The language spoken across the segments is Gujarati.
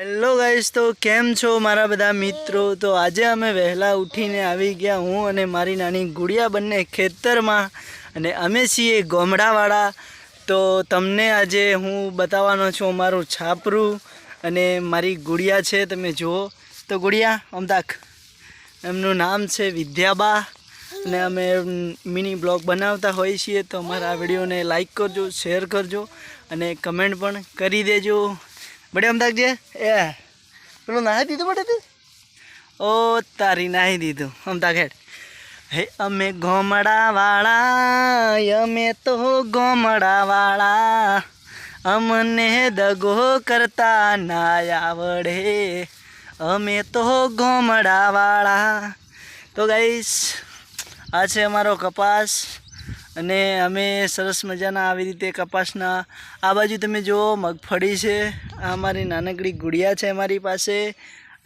હેલો ગાઈસ તો કેમ છો મારા બધા મિત્રો? તો આજે અમે વહેલા ઉઠીને આવી ગયા હું અને મારી નાની ગુડિયા બંને ખેતરમાં અને અમે છીએ ગોમડાવાળા. તો તમને આજે હું બતાવવાનો છું અમારું છાપરું અને મારી ગુડિયા છે, તમે જુઓ. તો ગુડિયા અમદાક એમનું નામ છે વિદ્યાબા અને અમે મિની બ્લોગ બનાવતા હોઈએ છીએ. તો અમારા આ વિડીયોને લાઈક કરજો, શેર કરજો અને કમેન્ટ પણ કરી દેજો. બડે અમદાવાદ જે એ. પેલું નાહી દીધું બટે તું? ઓ તારી નાહી દીધું. અમદાવાદ હેડ. હે અમે ગોમડાવાળા અમે તો ગોમડાવાળા. અમને દગો કરતા ના આવડે. અમે તો ગોમડાવાળા. તો ગાઈશ આ છે અમારો કપાસ. અને અમે સરસ મજાના આવી રીતે કપાસના આ બાજુ તમે જુઓ મગફળી છે આ અમારી નાનકડી ગુડિયા છે અમારી પાસે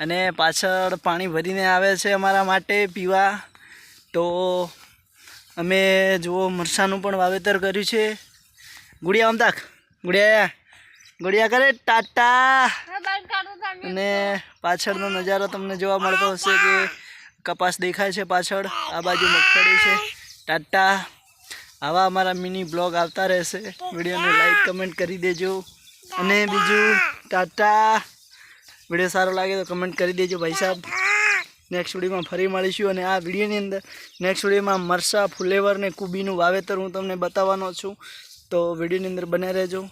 અને પાછળ પાણી ભરીને આવે છે અમારા માટે પીવા. તો અમે જુઓ મરસાનું પણ વાવેતર કર્યું છે. ગુડિયા અમદાક ગુડિયા ગુડિયા કરે ટાટા. અને પાછળનો નજારો તમને જોવા મળતો હશે કે કપાસ દેખાય છે પાછળ આ બાજુ મગફળી છે. ટાટા. આવા અમારા મિની બ્લોગ આવતા રહેશે. વિડીયોને લાઈક કમેન્ટ કરી દેજો. અને બીજું ટાટા. વીડિયો સારો લાગે તો કમેન્ટ કરી દેજો ભાઈ સાહેબ. નેક્સ્ટ વિડીયોમાં ફરી મળીશું અને આ વિડીયોની અંદર નેક્સ્ટ વિડીયોમાં મરસા ફુલેવર ને કુબીનું વાવેતર હું તમને બતાવવાનો છું. તો વિડીયોની અંદર બને રહેજો.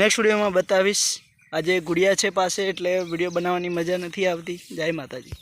નેક્સ્ટ વિડીયોમાં બતાવીશ. આજે ગુડિયા છે પાસે એટલે વીડિયો બનાવવાની મજા નથી આવતી. જય માતાજી.